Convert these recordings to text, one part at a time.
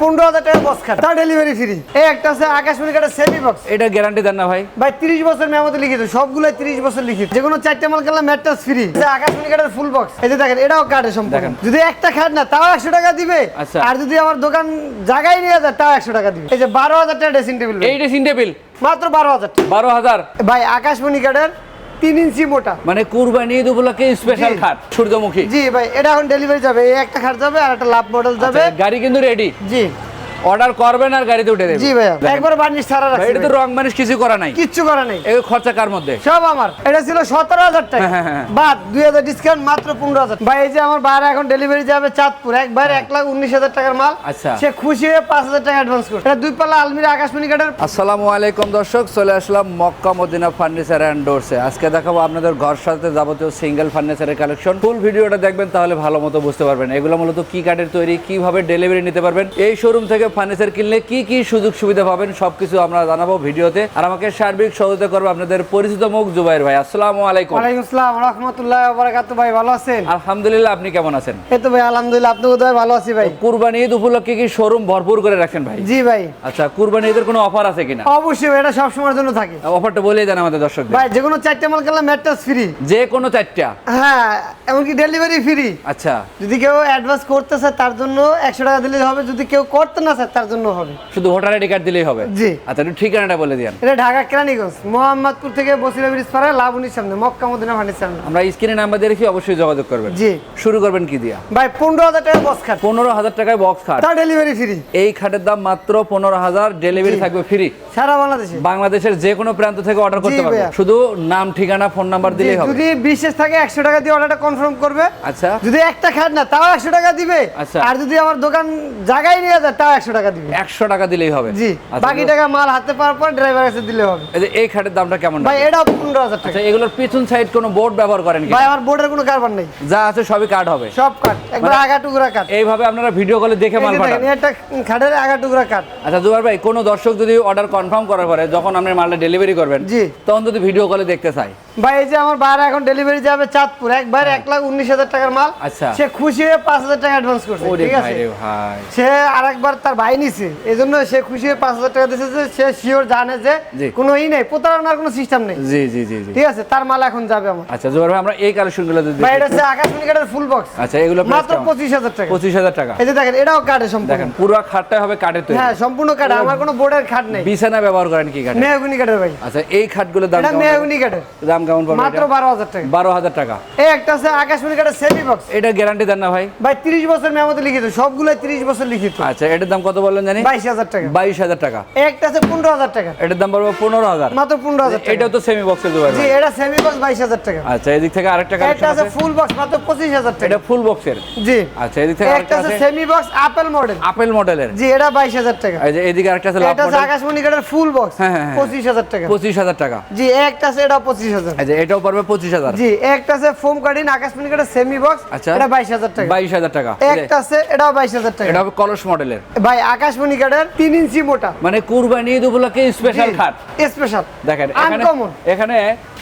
পনেরো হাজার টাকা বক্স খাট। তার ডেলিভারি ফ্রি এই একটা আছে আকাশমণি কাঠের সেমি বক্স এটা গ্যারান্টি দেন না ভাই। ভাই তিরিশ বছর মেয়ামতে লিখিত সবগুলো তিরিশ বছর লিখিত। যে কোনো চারটে মাল কিনলে ম্যাট্রাস ফ্রি আকাশমণি কাঠের ফুল বক্স এই যে দেখেন এটাও কাঠে সম্পূর্ণ। দেখেন। যদি একটা খাট না তাও একশো টাকা দিবে। আচ্ছা। আর যদি আমার দোকান জায়গায় নিয়ে যায় তাও একশো টাকা দিবে। এই যে বারো হাজার টাকা ড্রেসিং টেবিল এই ড্রেসিং টেবিল মাত্র বারো হাজার বারো হাজার? ভাই আকাশমণি কাঠের তিন ইঞ্চি মোটা। মানে কুরবানি ঈদ উপলক্ষে স্পেশাল খাট সূর্যমুখী। জি ভাই এটা এখন ডেলিভারি যাবে এই একটা খাট যাবে আর একটা লাভ মডেল যাবে। আচ্ছা, গাড়ি কিন্তু রেডি জি। অর্ডার করবেন আর গাড়িতে উঠে দেবেন। জি ভাইয়া। একবার বার্নিশ ছাড়া ভাই, রাখছি এটা তো রং মানুষ কিছু করা নাই। কিচ্ছু করা নেই। এই খরচা কার মধ্যে? সব আমার। এটা ছিল সতেরো হাজার টাকা। হ্যাঁ, হ্যাঁ, হ্যাঁ। বাদ দুই হাজার ডিসকাউন্ট মাত্র পনেরো হাজার। ভাই এই যে আমার বাইরে এখন ডেলিভারি যাবে চাঁদপুর একবার এক লাখ উনিশ হাজার টাকার মাল। আচ্ছা। সে খুশি হয়ে পাঁচ হাজার টাকা অ্যাডভান্স করছে। এটা দুই পাল্লা আলমিরা আকাশমণি কাঠের আসসালামু আলাইকুম দর্শক চলে আসলাম মক্কা মদিনা ফার্নিচার অ্যান্ড ডোরসে আজকে দেখাবো আপনাদের ঘর সাথে যাবতীয় সিঙ্গেল ফার্নিচারের কালেকশন ফুল ভিডিওটা দেখবেন তাহলে ভালো মতো বুঝতে পারবেন। এগুলো মূলত কি কাঠের তৈরি কীভাবে ডেলিভারি নিতে পারবেন? এই শোরুম থেকে ফার্নিচার কিনলে কি কি সুযোগ সুবিধা পাবেন সবকিছু আমরা জানাব ভিডিওতে। আর আমাকে সার্বিক সহযোগিতা করব আপনাদের পরিচিত মুখ জুবাইর ভাই। আসসালামু আলাইকুম। ওয়ালাইকুম আসসালাম রহমতুল্লাহ বারাকাতু ভাই ভালো আছেন? আলহামদুলিল্লাহ আপনি কেমন আছেন? এই তো ভাই আলহামদুলিল্লাহ আপনি ভালো আছি ভাই। কুরবানি ঈদ উপলক্ষে কি শোরুম ভরপুর করে রাখেন ভাই? জি ভাই। আচ্ছা কুরবানি ঈদের কোনো অফার আছে কিনা? অবশ্যই এটা সবসময়ের জন্য থাকে। অফারটা বলে দেন আমাদের দর্শকদের। ভাই যে কোনো চারটে মাল কিনলে ম্যাট্রাস ফ্রি যে কোনো চারটা? হ্যাঁ এমনকি ডেলিভারি ফ্রি আচ্ছা। যদি কেউ অ্যাডভান্স করতে চায় তার জন্য একশো টাকা দিলে হবে। যদি কেউ করতে না চায় তার জন্য হবে। শুধু ভোটার আইডি কার্ড দিলেই হবে? জি। আচ্ছা একটু ঠিকানাটা বলে দিন এটা ঢাকা কেরানীগঞ্জ মোহাম্মদপুর থেকে বসিরা ব্রিজ পাড়া লাবণীর সামনে মক্কা মদিনা ফার্নিচার সামনে। আমরা স্ক্রিনে নাম্বার দিয়ে রেখে অবশ্যই যোগাযোগ করবেন। জি। শুরু করবেন কি দিয়া? ভাই পনেরো হাজার টাকা বক্স খাট পনেরো হাজার টাকায় বক্স খাট তার ডেলিভারি ফ্রি এই খাটের দাম মাত্র পনেরো হাজার ডেলিভারি থাকবে ফ্রি সারা বাংলাদেশে। বাংলাদেশের যে কোনো প্রান্ত থেকে অর্ডার করতে পারবে। শুধু নাম ঠিকানা ফোন নাম্বার দিলেই হবে। যদি বিশেষ থাকে একশো টাকা দিয়ে অর্ডারটা কনফার্ম করবে। আচ্ছা। যদি একটা খাট না তাও একশো টাকা দিবে। আচ্ছা। আর যদি আমার দোকান জায়গায় নিয়ে যায় তাও একশো টাকা দিবে। একশো টাকা দিলেই হবে। জি আচ্ছা, বাকি টাকা মাল হাতে পাওয়ার পর ড্রাইভার কাছে দিলে হবে। এই খাটের দামটা কেমন ভাই? এটাও পনেরো হাজার টাকা। আচ্ছা এগুলোর পিছন সাইড কোনো বোর্ড ব্যবহার করেন ভাই আমার বোর্ডের কোনো কারবার নেই। যা আছে সবই কার্ড হবে। সব কাঠ একবার মানে- আগা টুকরা কাঠ এইভাবে আপনারা ভিডিও কলে দেখে মাল পাঠান। এটা খাটের আগা টুকরা কাঠ আচ্ছা জুবার ভাই কোনো দর্শক যদি অর্ডার কনফার্ম করার পরে যখন আপনি মালটা ডেলিভারি করবেন জি। তখন যদি ভিডিও কলে দেখতে চাই ভাই এই যে আমার বাইরে এখন ডেলিভারি যাবে চাঁদপুর একবার এক লাখ উনিশ হাজার টাকার মাল। আচ্ছা। সে খুশি হয়ে পাঁচ হাজার টাকা অ্যাডভান্স করছে ঠিক আছে? সে আরেকবার তার ভাই নিছে এই জন্য সে খুশি হয়ে পাঁচ হাজার টাকা দিয়েছে সে শিওর জানে যে কোনো ই নেই প্রতারণার কোনো সিস্টেম নেই। জি জি জি ঠিক আছে? তার মাল এখন যাবে আমার। আচ্ছা জুবার ভাই আমরা এই কালেকশনগুলো ভাই এটা হচ্ছে আকাশমণি কাঠের ফুল বক্স আচ্ছা এগুলো মাত্র পঁচিশ হাজার টাকা। পঁচিশ হাজার টাকা। এই যে দেখেন এটাও কাঠে সম্পূর্ণ। দেখেন পুরো খাটটাই হবে কাঠের তৈরি। হ্যাঁ সম্পূর্ণ কাঠ আমার কোনো বোর্ডের খাট নেই। বিছানা ব্যবহার করেন কি কাঠে মেহগুনি কাঠের ভাই। আচ্ছা এই খাটগুলোর দাম মেহগুনি কাঠের দাম গাউন পাবেন মাত্র 12000 টাকা 12000 টাকা এই একটা আছে আকাশমণি কাটা সেমি বক্স এটা গ্যারান্টি দেন না ভাই ভাই 30 বছর মেয়াদে লিখিত সবগুলো 30 বছর লিখিত আচ্ছা এটার দাম কত বললেন জানি 22000 টাকা 22000 টাকা একটা আছে 15000 টাকা এটার দাম পড়বে 15000 মাত্র 15000 টাকা এটা তো সেমি বক্সে দেওয়া জি এটা সেমি বক্স 22000 টাকা আচ্ছা এদিক থেকে আরেকটা কালেকশন এটা আছে ফুল বক্স মাত্র 25000 টাকা এটা ফুল বক্সের জি আচ্ছা এদিক থেকে একটা আছে semi box apple model apple মডেলের জি এটা 22000 টাকা এই যে এদিকে আরেকটা আছে লাভ মডেল এটা আকাশমণি কাটার ফুল বক্স 25000 টাকা 25000 টাকা জি একটা আছে এটা 25000 এটা আচ্ছা। একটা মানে কুরবানি স্পেশাল খাট। স্পেশাল দেখেন এখানে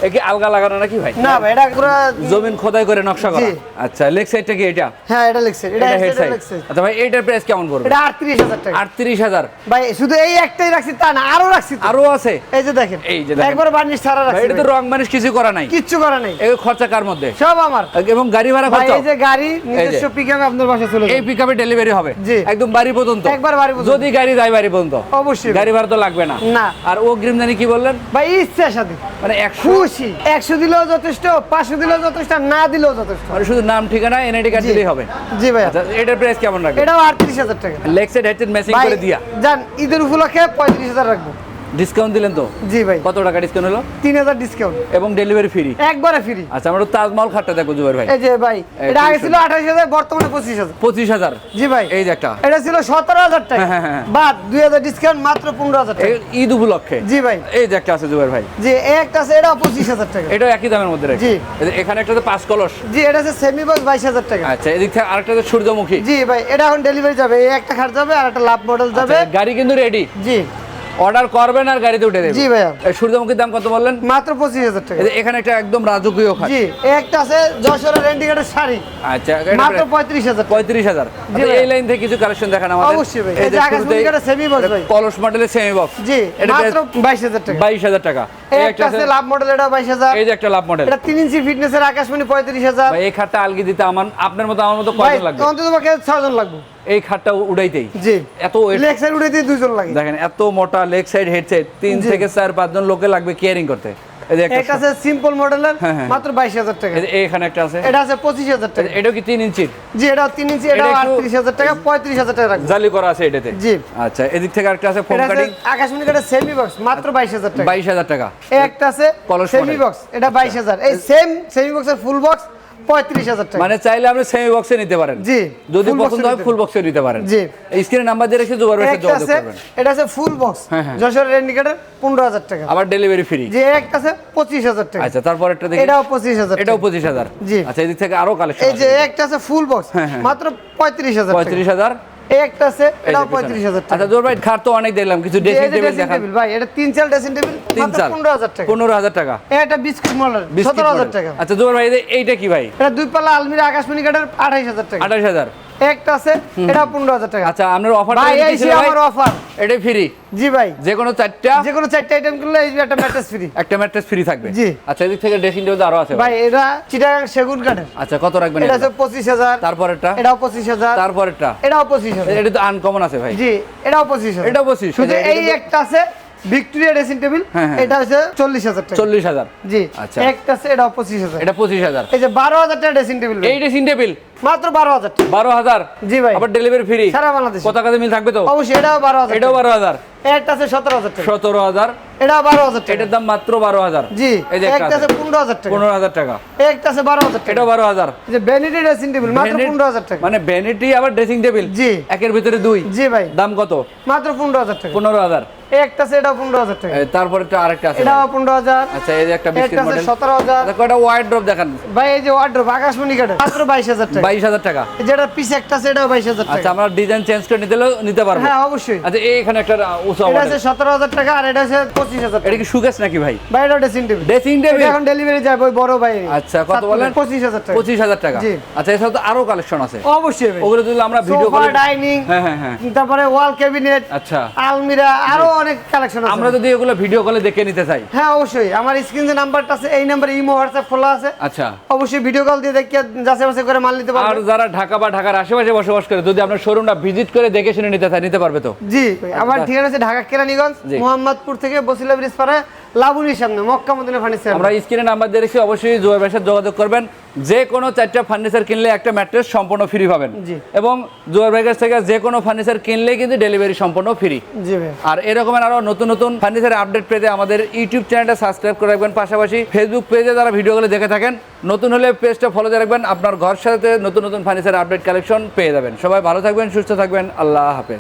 একে আলগা লাগানো নাকি ভাই? না ভাই এটা পুরো জমিন খোদাই করে নকশা করা। আচ্ছা লেগ সাইডটা কি এটা? হ্যাঁ এটা লেগ সাইড এটা হেড সাইড আচ্ছা ভাই এটার প্রাইস কেমন পড়বে? এটা 38000 টাকা। 38000 ভাই শুধু এই একটাই রাখছি তা না আরও রাখছি আরও আছে? এই যে দেখেন এই যে দেখেন। একবার বানিশ ছাড়া রাখছি এটা তো রং বানিশ করা নাই? কিচ্ছু করা নেই। এই খরচা কার মধ্যে? সব আমার। এবং গাড়ি ভাড়া খরচা এই যে গাড়ি নিজস্ব পিকআপে আপনার বাসা চলে এই পিকআপে ডেলিভারি হবে। জি। একদম বাড়ি পর্যন্ত। একবার বাড়ি পর্যন্ত। যদি গাড়ি যায় বাড়ি পর্যন্ত। অবশ্যই। গাড়ি ভাড়া তো লাগবে না। না। আর ও জানি কি বললেন? ভাই ইচ্ছা সাথে। মানে একশো খুশি। একশো দিলেও যথেষ্ট পাঁচশো দিলেও যথেষ্ট না দিলেও যথেষ্ট। মানে শুধু নাম ঠিকানা এনআইডি কার্ড দিলেই হবে। জি ভাই আচ্ছা এটার প্রাইস কেমন রাখবে এটাও আটত্রিশ হাজার টাকা। লেগ সাইড হেডসেট ম্যাচিং করে দিয়া। যান ঈদের উপলক্ষে পঁয়ত্রিশ হাজার রাখব। ডিসকাউন্ট দিলেন তো? জি ভাই। কত টাকা ডিসকাউন্ট হলো? তিন হাজার ডিসকাউন্ট এবং ডেলিভারি ফ্রি একবারে ফ্রি আচ্ছা আমরা তাজমহল খাটটা দেখো জুবাইর ভাই। এই যে ভাই এটা আগে ছিল আঠাশ হাজার বর্তমানে পঁচিশ হাজার। পঁচিশ হাজার? জি ভাই। এই যে একটা। এটা ছিল সতেরো হাজার টাকা। হ্যাঁ, হ্যাঁ, হ্যাঁ। বাদ দুই হাজার ডিসকাউন্ট মাত্র পনেরো হাজার টাকা। ঈদ উপলক্ষে? জি ভাই। এই যে একটা আছে জুবাইর ভাই। জি একটা আছে এটাও পঁচিশ হাজার টাকা। এটা একই দামের মধ্যে রেখে? জি। এখানে একটা পাঁচ কলস। জি এটা আছে সেমি বক্স বাইশ হাজার টাকা। আচ্ছা এদিক থেকে আরেকটা সূর্যমুখী। জি ভাই এটা এখন ডেলিভারি যাবে। এই একটা খাট যাবে আর একটা লাভ মডেল যাবে। আচ্ছা, গাড়ি কিন্তু রেডি জি। অর্ডার করবেন আর গাড়িতে উঠে দেবেন। জি ভাইয়া। এই সূর্যমুখীর দাম কত বললেন? মাত্র পঁচিশ হাজার টাকা। এখানে একটা একদম রাজকীয় খাট। জি একটা আছে যশোরের রেন্ডিকেটের শাড়ি। আচ্ছা মাত্র পঁয়ত্রিশ হাজার পঁয়ত্রিশ হাজার। ভাই। এই লাইন থেকে কিছু কালেকশন দেখান আমাদের। অবশ্যই ভাই। এই যে আকাশমণি কাঠের semi box ভাই। কলস মডেলের সেমি বক্স জি এটা মাত্র বাইশ হাজার টাকা। বাইশ হাজার টাকা। এই এই একটা আছে লাভ মডেল এটা বাইশ হাজার। এই যে একটা লাভ মডেল এটা তিন ইঞ্চি ফিটনেসের আকাশমণি পঁয়ত্রিশ হাজার। ভাই এই খাটটা আলগি দিতে আমার আপনার মতো আমার মতো কয়জন লাগবে? অন্তত পক্ষে ছজন লাগবে। এই খাটটা উড়াইতেই জি। এত লেগ সাইড দিয়ে দুজন লাগে। দেখেন এত মোটা লেগ সাইড হেড সাইড তিন থেকে চার পাঁচজন লোকে লাগবে কেয়ারিং করতে। এই যে একটা আছে সিম্পল মডেলের হ্যাঁ, হ্যাঁ। মাত্র বাইশ হাজার টাকা। এই যে এখানে একটা আছে। এটা আছে পঁচিশ হাজার টাকা। এটাও কি তিন ইঞ্চির? জি এটা তিন ইঞ্চি এটা এটা একটু- আটত্রিশ হাজার টাকা পঁয়ত্রিশ হাজার টাকা রাখবে। জালি করা আছে এটাতে। জি। আচ্ছা এদিক থেকে আরেকটা আছে ফোম কাটিং আকাশমণি কাঠের সেমি বক্স মাত্র বাইশ হাজার টাকা। বাইশ হাজার টাকা। এই একটা আছে সেমি বক্স এটা বাইশ হাজার। এই সেম সেমি বক্সের ফুল বক্স পঁয়ত্রিশ হাজার টাকা। মানে চাইলে আপনি সেমি বক্সে নিতে পারেন। জি যদি পছন্দ হয় ফুল বক্সে নিতে পারেন। জি। স্ক্রিনে নাম্বার দিয়ে রেখে যোগাযোগ করবেন। এটা আছে ফুল বক্স। যশোরের ইন্ডিকেটর পনেরো হাজার টাকা। আবার ডেলিভারি ফ্রি যে একটা আছে পঁচিশ হাজার টাকা। আচ্ছা তারপর একটা দেখি। এটাও পঁচিশ হাজার এটাও পঁচিশ হাজার। জি। আচ্ছা এদিক থেকে আরও কালেকশন এই যে একটা আছে ফুল বক্স হ্যাঁ, হ্যাঁ। মাত্র পঁয়ত্রিশ হাজার পঁয়ত্রিশ হাজার। এই একটা আছে এটাও পিছনে। পঁয়ত্রিশ হাজার টাকা। আচ্ছা জোর ভাই খাট তো অনেক দেখলাম কিছু ড্রেসিং টেবিল দেখান। ভাই এটা তিন চাল ড্রেসিং টেবিল তিন চাল পনেরো হাজার টাকা। পনেরো হাজার টাকা। এই একটা বিস্কুট সতেরো হাজার টাকা। আচ্ছা জোর ভাই এইটা কি ভাই? এটা দুই পাল্লা আলমিরা আকাশমণি কাঠের আঠাইশ হাজার টাকা। আঠাশ হাজার। এই একটা আছে এটা পনেরো হাজার টাকা। আচ্ছা আপনার অফার ভাই এই যে আমার অফার এটাই ফ্রি জি ভাই। যে কোনো চারটা যে কোনো চারটে আইটেম এই একটা ম্যাট্রেস ফ্রি একটা ম্যাট্রেস ফ্রি থাকবে। জি। আচ্ছা এদিক থেকে ড্রেসিং টেবিল আরও আছে ভাই এটা চিটাগাং সেগুন কাঠের। আচ্ছা কত রাখবেন এটা এটা? আছে পঁচিশ হাজার। তারপরেরটা? এটাও পঁচিশ হাজার। তারপরেরটা? এটাও পঁচিশ হাজার। এটা তো আনকমন আছে ভাই। জি এটাও পঁচিশ হাজার। এটাও 25 শুধু এই একটা আছে ভিক্টোরিয়া ড্রেসিং টেবিল হ্যাঁ, হ্যাঁ। এটা হচ্ছে চল্লিশ হাজার টাকা। চল্লিশ হাজার। জি আচ্ছা। একটা আছে এটাও পঁচিশ হাজার। এটা পঁচিশ হাজার। এই যে বারো হাজার টাকা ড্রেসিং টেবিল এই ড্রেসিং টেবিল? মাত্র বারো হাজার টাকা। বারো হাজার? জি ভাই। আবার ডেলিভারি ফ্রি সারা বাংলাদেশ। কত কাজে মিল থাকবে তো? অবশ্যই এটাও বারো হাজার এটাও। বারো হাজার। একটা আছে সতেরো হাজার টাকা। সতেরো হাজার। এটাও বারো হাজার টাকা। এটার দাম মাত্র বারো হাজার। জি এই যে একটা আছে পনেরো হাজার টাকা। পনেরো হাজার টাকা। একটা আছে বারো হাজার টাকা। এটাও বারো হাজার। এই যে ভ্যানিটি ড্রেসিং টেবিল মাত্র পনেরো হাজার টাকা। মানে ভ্যানিটি আবার ড্রেসিং টেবিল জি। একের ভিতরে দুই। জি ভাই। দাম কত? মাত্র পনেরো হাজার টাকা। পনেরো হাজার। এই একটা আছে পনেরো হাজার টাকা। তারপর একটা আরেকটা আছে পনেরো হাজার। আচ্ছা এই যে একটা বিস্কিট মডেল সতেরো হাজার। আচ্ছা কয়টা ওয়াইড ড্রপ ভাই এই যে ওয়ার্ড্রোপ আকাশমণি কাঠের মাত্র বাইশ হাজার টাকা। বাইশ হাজার টাকা। যেটা পিস একটা আছে এটাও বাইশ হাজার আচ্ছা আমরা ডিজাইন চেঞ্জ করে নিতে নিতে পারব। হ্যাঁ অবশ্যই। আচ্ছা এই এখানে একটা উঁচু এটা মডেল আছে সতেরো হাজার টাকা আর এটা আছে পঁচিশ হাজার এটা কি নাকি ভাই? ভাই এটা ড্রেসিং টেবিল ড্রেসিং টেবিল এখন ডেলিভারি যাবে ওই বড় ভাই আচ্ছা কত বলেন? পঁচিশ হাজার টাকা। পঁচিশ হাজার টাকা। জি। আচ্ছা এছাড়া তো আরও কালেকশন আছে। অবশ্যই ওগুলো যদি আমরা ভিডিও করে ডাইনিং হ্যাঁ হ্যাঁ হ্যাঁ। তারপরে ওয়াল ক্যাবিনেট আচ্ছা। আলমিরা আরও অনেক কালেকশন আছে। আমরা যদি এগুলো ভিডিও কলে দেখে নিতে চাই। হ্যাঁ অবশ্যই। আমার স্ক্রিন যে নাম্বারটা আছে এই নাম্বারে ইমো হোয়াটসঅ্যাপ খোলা আছে। আচ্ছা। অবশ্যই ভিডিও কল দিয়ে দেখে যাচাই বাছাই করে মাল নিতে পারবে। আর যারা ঢাকা বা ঢাকার আশেপাশে বসবাস করে যদি আপনার শোরুমটা ভিজিট করে দেখে শুনে নিতে চাই নিতে পারবে তো? জি আমার ঠিকানা আছে ঢাকা কেরানীগঞ্জ। মোহাম্মদপুর থেকে বসিলা ব্রিজ পাড়ায়। লাবুনির সামনে মক্কা মদিনা ফার্নিচার আমরা স্ক্রিনে নাম্বার দিয়ে রেখেছি অবশ্যই জুয়ার ব্যবসার যোগাযোগ করবেন। যে কোনো চারটা ফার্নিচার কিনলে একটা ম্যাট্রেস সম্পূর্ণ ফ্রি পাবেন। জি। এবং জুয়ার ব্যাগের থেকে যে কোনো ফার্নিচার কিনলে কিন্তু ডেলিভারি সম্পূর্ণ ফ্রি আর এরকমের আরও নতুন নতুন ফার্নিচারের আপডেট পেতে আমাদের ইউটিউব চ্যানেলটা সাবস্ক্রাইব করে রাখবেন। পাশাপাশি ফেসবুক পেজে যারা ভিডিওগুলো দেখে থাকেন নতুন হলে পেজটা ফলো দিয়ে রাখবেন। আপনার ঘর সাথে নতুন নতুন ফার্নিচার আপডেট কালেকশন পেয়ে যাবেন। সবাই ভালো থাকবেন সুস্থ থাকবেন। আল্লাহ হাফেজ।